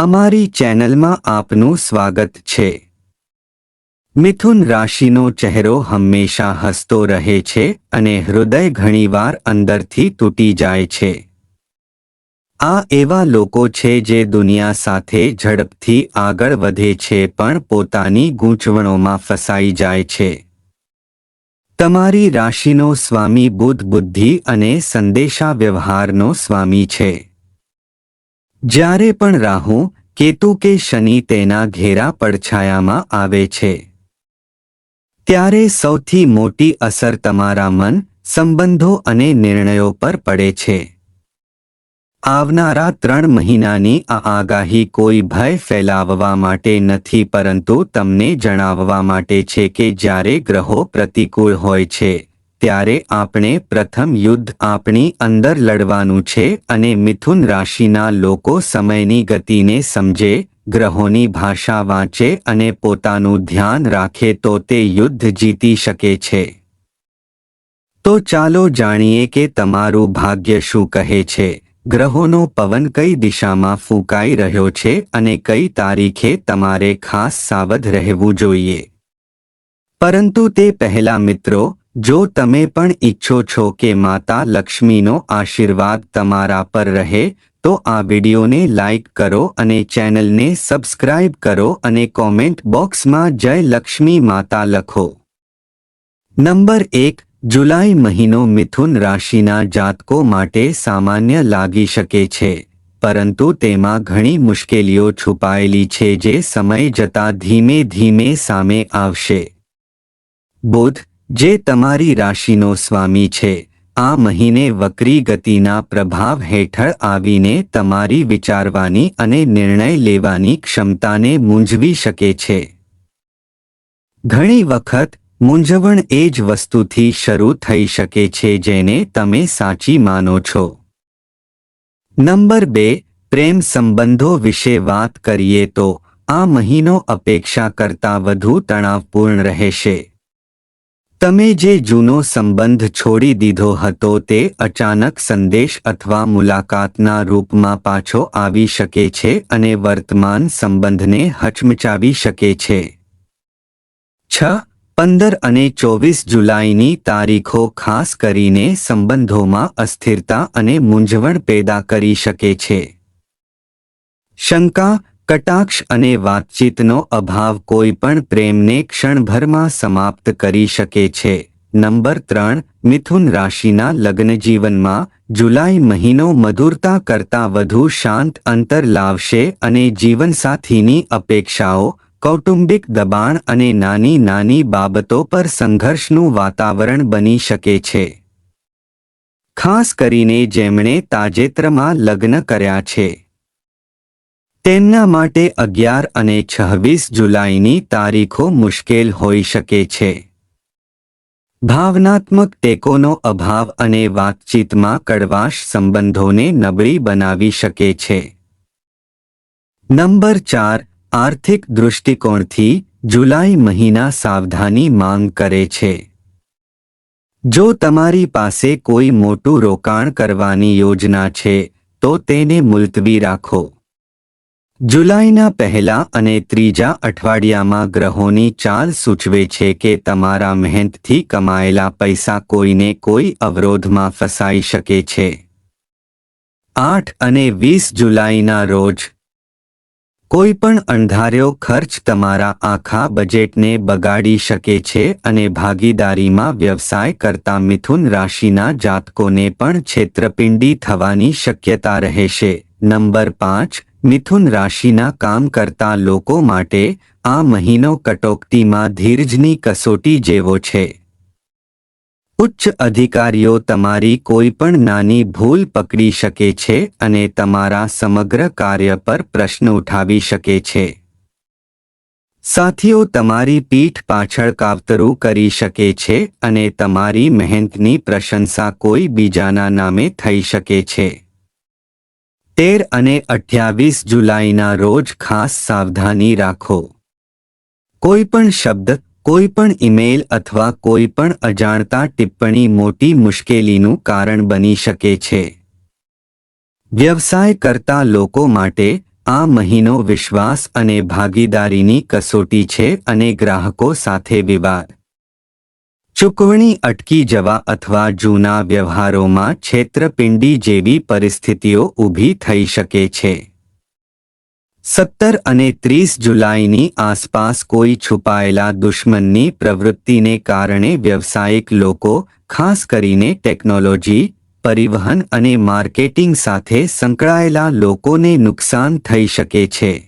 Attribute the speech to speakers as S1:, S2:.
S1: અમારી ચેનલમાં આપનું સ્વાગત છે. મિથુન રાશિનો ચહેરો હંમેશા હસતો રહે છે અને હૃદય ઘણીવાર અંદરથી તૂટી જાય છે. આ એવા લોકો છે જે દુનિયા સાથે ઝડપથી આગળ વધે છે પણ પોતાની ગૂંચવણોમાં ફસાઈ જાય છે. તમારી રાશિનો સ્વામી બુદ્ધ બુદ્ધિ અને સંદેશા વ્યવહારનો સ્વામી છે. જ્યારે પણ રાહુ કેતુ કે શનિ તેના ઘેરા પડછાયામાં આવે છે, ત્યારે સૌથી મોટી અસર તમારા મન, સંબંધો અને નિર્ણયો પર પડે છે. આવનારા ત્રણ મહિનાની આ આગાહી કોઈ ભય ફેલાવવા માટે નથી, પરંતુ તમને જણાવવા માટે છે કે જ્યારે ગ્રહો પ્રતિકૂળ હોય છે ત્યારે આપણે પ્રથમ યુદ્ધ આપણી અંદર લડવાનું છે અને મિથુન રાશિના લોકો સમયની ગતિને સમજે, ગ્રહોની ભાષા વાંચે અને પોતાનું ધ્યાન રાખે તો તે યુદ્ધ જીતી શકે છે. તો ચાલો જાણીએ કે તમારું ભાગ્ય શું કહે છે. ગ્રહોનો પવન કઈ દિશામાં ફૂંકાઈ રહ્યો છે અને કઈ તારીખે તમારે ખાસ સાવધ રહેવું જોઈએ. પરંતુ તે પહેલા મિત્રો જો તમે પણ ઈચ્છો છો કે માતા લક્ષ્મીનો આશીર્વાદ તમારા પર રહે, તો આ વિડિયોને લાઇક કરો અને ચેનલને સબસ્ક્રાઇબ કરો અને કોમેન્ટ બોક્સમાં જય લક્ષ્મી માતા લખો. નંબર એક, જુલાઈ મહિનો મિથુન રાશિના જાતકો માટે સામાન્ય લાગી શકે છે, પરંતુ તેમાં ઘણી મુશ્કેલીઓ છુપાયેલી છે જે સમય જતા ધીમે ધીમે સામે આવશે. બુધ જે તમારી રાશિનો સ્વામી છે, આ મહિને વક્રી ગતિના પ્રભાવ હેઠળ આવીને તમારી વિચારવાની અને નિર્ણય લેવાની ક્ષમતાને મૂંઝવી શકે છે. ઘણી વખત, મૂંઝવણ એ જ વસ્તુથી શરૂ થઈ શકે છે જેને તમે સાચી માનો છો. નંબર બે, પ્રેમ સંબંધો વિશે વાત કરીએ તો, આ મહિનો અપેક્ષા કરતાં વધુ તણાવપૂર્ણ રહેશે. તમે જે જૂનો સંબંધ છોડી દીધો હતો તે અચાનક સંદેશ અથવા મુલાકાતના રૂપમાં પાછો આવી શકે છે અને વર્તમાન સંબંધને હચમચાવી શકે છે. છ. પંદર અને ચોવીસ જુલાઈની તારીખો ખાસ કરીને સંબંધોમાં અસ્થિરતા અને મૂંઝવણ પેદા કરી શકે છે. શંકા કટાક્ષ અને વાતચીતનો અભાવ કોઈ પણ પ્રેમને ક્ષણભરમાં સમાપ્ત કરી શકે છે. નંબર ત્રણ, મિથુન રાશિના લગ્ન જીવનમાં જુલાઈ મહિનો મધુરતા કરતાં વધુ શાંત અંતર લાવશે અને જીવનસાથીની અપેક્ષાઓ, કૌટુંબિક દબાણ અને નાની નાની બાબતો પર સંઘર્ષનું વાતાવરણ બની શકે છે. ખાસ કરીને જેમણે તાજેતરમાં લગ્ન કર્યા છે. તેમના માટે અગિયાર અને છવ્વીસ જુલાઈની તારીખો મુશ્કેલ હોઈ શકે છે. ભાવનાત્મક ટેકોનો અભાવ અને વાતચીતમાં કડવાશ સંબંધોને નબળી બનાવી શકે છે. નંબર ચાર, આર્થિક દૃષ્ટિકોણથી જુલાઈ મહિના સાવધાની માંગ કરે છે. જો તમારી પાસે કોઈ મોટું રોકાણ કરવાની યોજના છે, તો તેને મુલતવી રાખો. જુલાઈના પહેલા અને ત્રીજા અઠવાડિયામાં ગ્રહોની ચાલ સૂચવે છે કે તમારા મહેનતથી કમાયેલા પૈસા કોઈને કોઈ અવરોધમાં ફસાઈ શકે છે. આઠ અને વીસ જુલાઈના રોજ કોઈપણ અણધાર્યો ખર્ચ તમારા આખા બજેટને બગાડી શકે છે અને ભાગીદારીમાં વ્યવસાય કરતા મિથુન રાશિના જાતકોને પણ છેતરપિંડી થવાની શક્યતા રહેશે. નંબર પાંચ મિથુન રાશિના કામ કરતા લોકો માટે આ મહિનો કટોકટીમાં ધીરજની કસોટી જેવો છે. ઉચ્ચ અધિકારીઓ તમારી કોઈ પણ નાની ભૂલ પકડી શકે છે અને તમારા સમગ્ર કાર્ય પર પ્રશ્ન ઉઠાવી શકે છે. સાથીઓ, તમારી પીઠ પાછળ કાવતરું કરી શકે છે અને તમારી મહેનતની પ્રશંસા કોઈ બીજાના નામે થઈ શકે છે. તેર અને અઠ્યાવીસ જુલાઈના રોજ ખાસ સાવધાની રાખો. કોઈ પણ શબ્દ, કોઈ પણ ઈમેલ અથવા કોઈ પણ અજાણતા ટિપ્પણી મોટી મુશ્કેલીનું કારણ બની શકે છે. વ્યવસાય કરતા લોકો માટે આ મહિનો વિશ્વાસ અને ભાગીદારીની કસોટી છે અને ગ્રાહકો સાથે વિવાદ. ચૂકવણી અટકી જવા અથવા જૂના વ્યવહારોમાં છેતરપિંડી જેવી પરિસ્થિતિઓ ઊભી થઈ શકે છે. સત્તર અને ત્રીસ જુલાઈની આસપાસ કોઈ છુપાયેલા દુશ્મનની પ્રવૃત્તિને કારણે વ્યવસાયિક લોકો, ખાસ કરીને ટેકનોલોજી, પરિવહન અને માર્કેટિંગ સાથે સંકળાયેલા લોકોને નુકસાન થઈ શકે છે.